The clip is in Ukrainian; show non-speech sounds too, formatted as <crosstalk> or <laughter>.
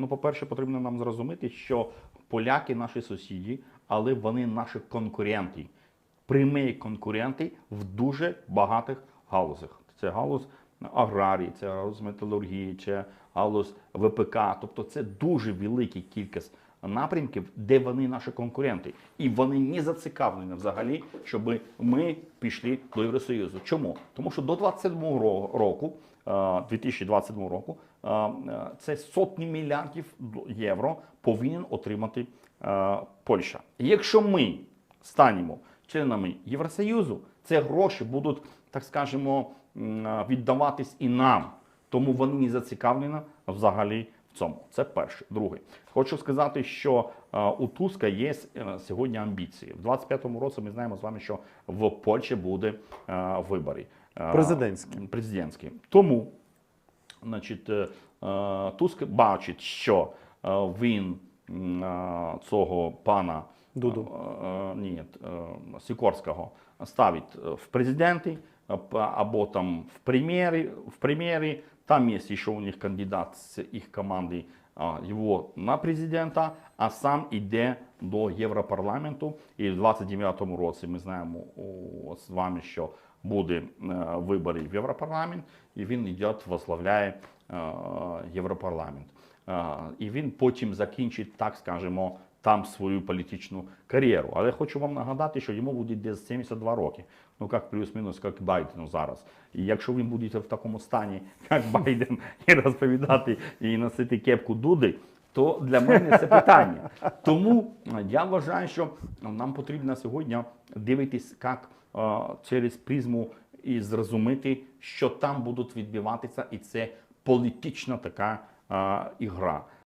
Ну, по-перше, потрібно нам зрозуміти, що поляки наші сусіді, але вони наші конкуренти, прямі конкуренти в дуже багатих галузях. Це галузь аграрії, це галузь металургії, це галузь ВПК. Тобто це дуже велика кількість напрямків, де вони наші конкуренти. І вони не зацікавлені взагалі, щоб ми пішли до Євросоюзу. Чому? Тому що до 27 ро- року, е, 2027 року, е, е, це сотні мільярдів євро повинен отримати е, Польща. Якщо ми станемо членами Євросоюзу, ці гроші будуть, так скажемо, е, віддаватись і нам. Тому вони не зацікавлені взагалі в цьому. Це перше. Друге, хочу сказати, що е, у Туска є е, сьогодні амбіції. В 25-му році ми знаємо з вами, що в Польщі буде е, вибори. Президентські. президентські. Тому значить, Туск бачить, що він цього пана Дуду. ні, Сікорського ставить в президенти або там в прем'єрі, в прем'єрі. Там є ще у них кандидат з їх команди а, його на президента, а сам іде до Європарламенту. І в 29-му році ми знаємо з вами, що буде е, вибори в Європарламент, і він йде, возглавляє Європарламент. І він потім закінчить, так скажемо, там свою політичну кар'єру. Але хочу вам нагадати, що йому буде десь 72 роки. Ну, як плюс-мінус, як Байдену зараз. І якщо він буде в такому стані, як <laughs> Байден, і розповідати і носити кепку Дуди, то для мене це питання. Тому я вважаю, що нам потрібно сьогодні дивитись, як через призму і зрозуміти, що там будуть відбуватися, і це політична така е, ігра.